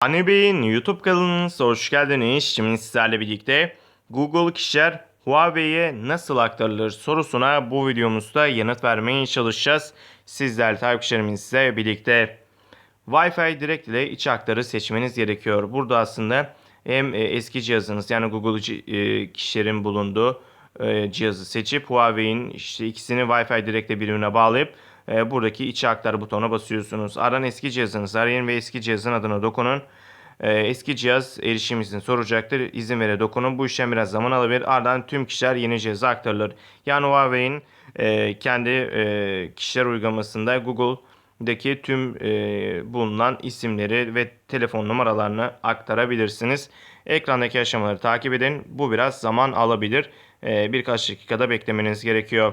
Hani Bey'in YouTube kanalınıza hoş geldiniz. Şimdi sizlerle birlikte Google kişiler Huawei'ye nasıl aktarılır sorusuna bu videomuzda yanıt vermeye çalışacağız. Sizler takipçilerimizle birlikte Wi-Fi Direct ile iç aktarı seçmeniz gerekiyor. Burada aslında hem e, eski cihazınız yani Google e, kişilerin bulunduğu e, cihazı seçip Huawei'in işte ikisini Wi-Fi Direct ile birbirine bağlayıp e, buradaki iç aktar butonuna basıyorsunuz. Aran eski cihazınızı arayın ve eski cihazın adına dokunun. E, eski cihaz erişim izni soracaktır. İzin vere dokunun. Bu işlem biraz zaman alabilir. Ardından tüm kişiler yeni cihaza aktarılır. Yani Huawei'in e, kendi e, kişiler uygulamasında Google'daki tüm e, bulunan isimleri ve telefon numaralarını aktarabilirsiniz. Ekrandaki aşamaları takip edin. Bu biraz zaman alabilir. E, birkaç dakikada beklemeniz gerekiyor.